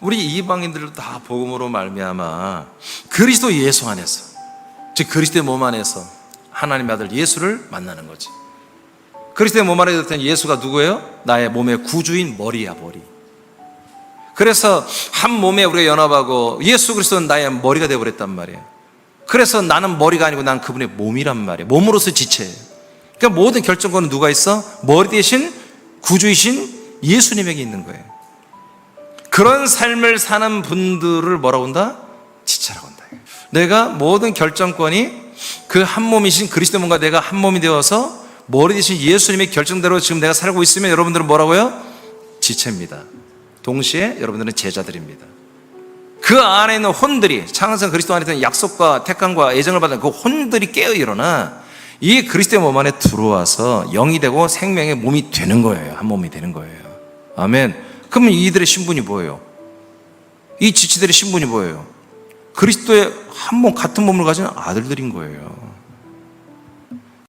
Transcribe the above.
우리 이방인들도 다 복음으로 말미암아 그리스도 예수 안에서 즉 그리스도의 몸 안에서 하나님의 아들 예수를 만나는 거지. 그리스도의 몸 안에 있던 예수가 누구예요? 나의 몸의 구주인 머리야 머리. 그래서 한 몸에 우리가 연합하고 예수 그리스도는 나의 머리가 되어버렸단 말이에요. 그래서 나는 머리가 아니고 난 그분의 몸이란 말이에요. 몸으로서 지체예요. 그러니까 모든 결정권은 누가 있어? 머리 대신 구주이신 예수님에게 있는 거예요. 그런 삶을 사는 분들을 뭐라고 한다? 지체라고 한다. 내가 모든 결정권이 그 한 몸이신 그리스도 몸과 내가 한 몸이 되어서 머리 대신 예수님의 결정대로 지금 내가 살고 있으면 여러분들은 뭐라고요? 지체입니다. 동시에 여러분들은 제자들입니다. 그 안에 있는 혼들이 창세성 그리스도 안에 있는 약속과 택함과 애정을 받는 그 혼들이 깨어 일어나 이 그리스도의 몸 안에 들어와서 영이 되고 생명의 몸이 되는 거예요. 한 몸이 되는 거예요. 아멘. 그러면 이들의 신분이 뭐예요? 이 지체들의 신분이 뭐예요? 그리스도의 한 몸 같은 몸을 가진 아들들인 거예요.